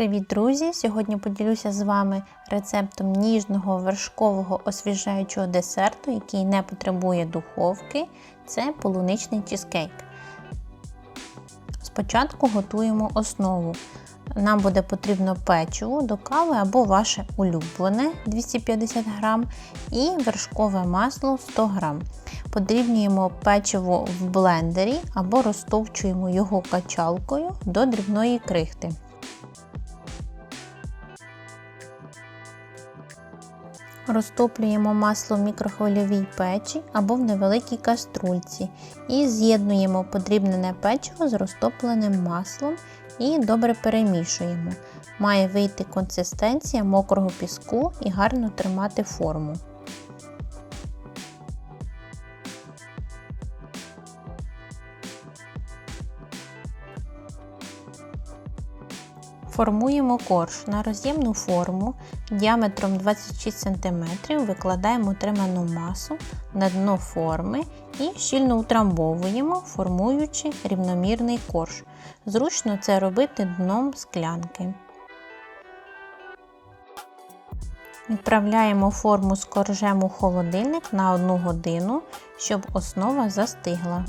Привіт, друзі! Сьогодні поділюся з вами рецептом ніжного вершкового освіжаючого десерту, який не потребує духовки. Це полуничний чизкейк. Спочатку готуємо основу. Нам буде потрібно печиво до кави або ваше улюблене 250 г і вершкове масло 100 г. Подрібнюємо печиво в блендері або розтовчуємо його качалкою до дрібної крихти. Розтоплюємо масло в мікрохвильовій печі або в невеликій каструльці і з'єднуємо подрібнене печиво з розтопленим маслом і добре перемішуємо. Має вийти консистенція мокрого піску і гарно тримати форму. Формуємо корж на роз'ємну форму діаметром 26 см викладаємо триману масу на дно форми і щільно утрамбовуємо, формуючи рівномірний корж. Зручно це робити дном склянки. Відправляємо форму з коржем у холодильник на 1 годину, щоб основа застигла.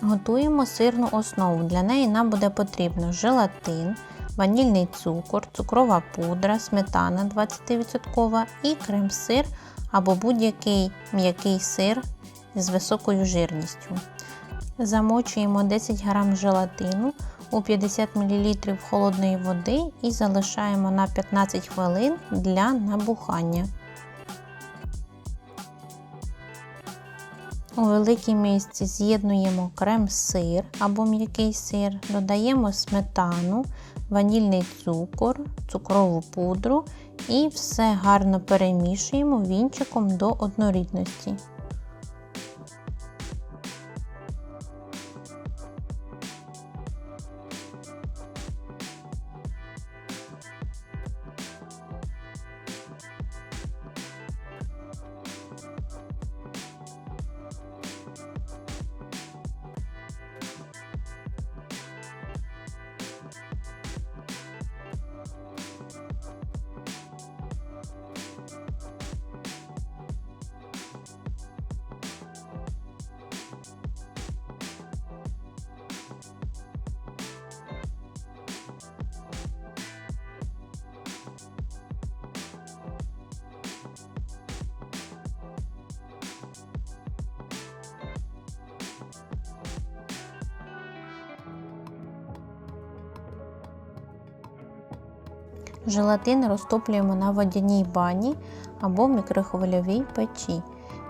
Готуємо сирну основу. Для неї нам буде потрібно желатин ванільний цукор, цукрова пудра, сметана 20% і крем-сир або будь-який м'який сир з високою жирністю. Замочуємо 10 г желатину у 50 мл холодної води і залишаємо на 15 хвилин для набухання. У великій місці з'єднуємо крем-сир або м'який сир, додаємо сметану, ванільний цукор, цукрову пудру і все гарно перемішуємо вінчиком до однорідності. Желатин розтоплюємо на водяній бані або мікрохвильовій печі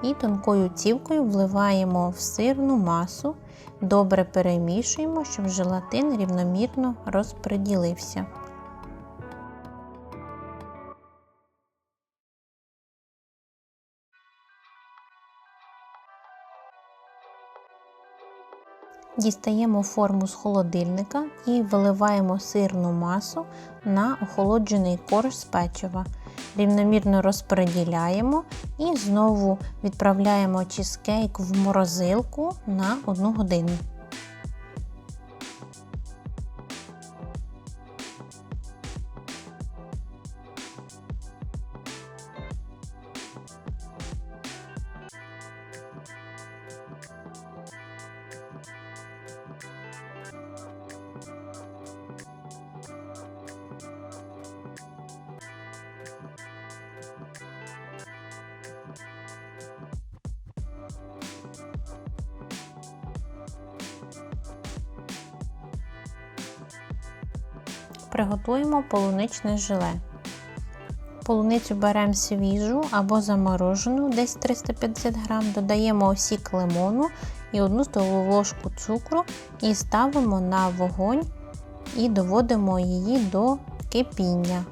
і тонкою цівкою вливаємо в сирну масу, добре перемішуємо, щоб желатин рівномірно розподілився. Дістаємо форму з холодильника і виливаємо сирну масу на охолоджений корж з печива. Рівномірно розподіляємо і знову відправляємо чизкейк в морозилку на 1 годину. Приготуємо полуничне желе. Полуницю беремо свіжу або заморожену, десь 350 г, додаємо осік лимону і 1 столову ложку цукру і ставимо на вогонь і доводимо її до кипіння.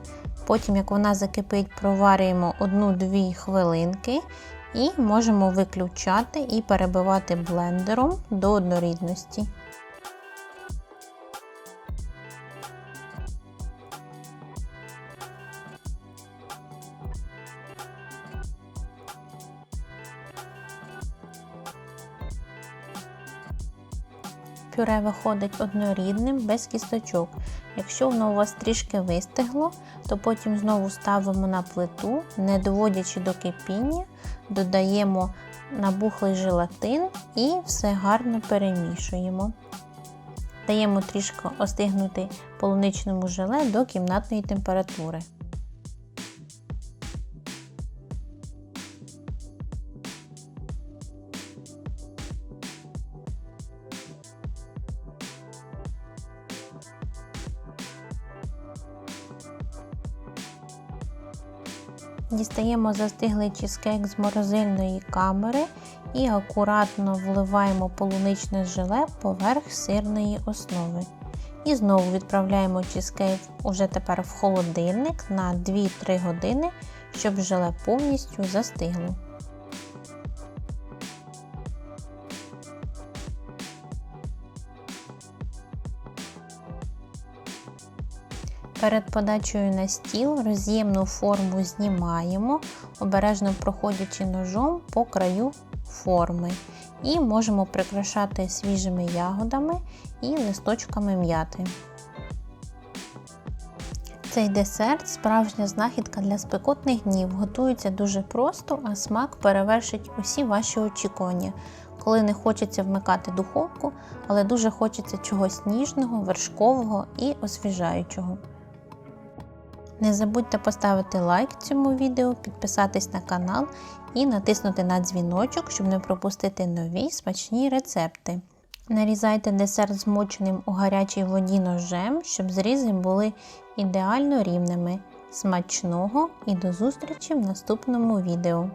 Потім, як вона закипить, проварюємо 1-2 хвилинки і можемо виключати і перебивати блендером до однорідності. Пюре виходить однорідним, без кісточок. Якщо воно у вас трішки вистигло, то потім знову ставимо на плиту, не доводячи до кипіння, додаємо набухлий желатин і все гарно перемішуємо. Даємо трішки остигнути полуничному желе до кімнатної температури. Дістаємо застиглий чизкейк з морозильної камери і акуратно вливаємо полуничне желе поверх сирної основи. І знову відправляємо чизкейк уже тепер в холодильник на 2-3 години, щоб желе повністю застигло. Перед подачею на стіл роз'ємну форму знімаємо, обережно проходячи ножом по краю форми. І можемо прикрашати свіжими ягодами і листочками м'яти. Цей десерт справжня знахідка для спекотних днів. Готується дуже просто, а смак перевершить усі ваші очікування, коли не хочеться вмикати духовку, але дуже хочеться чогось ніжного, вершкового і освіжаючого. Не забудьте поставити лайк цьому відео, підписатись на канал і натиснути на дзвіночок, щоб не пропустити нові смачні рецепти. Нарізайте десерт змоченим у гарячій воді ножем, щоб зрізи були ідеально рівними. Смачного і до зустрічі в наступному відео!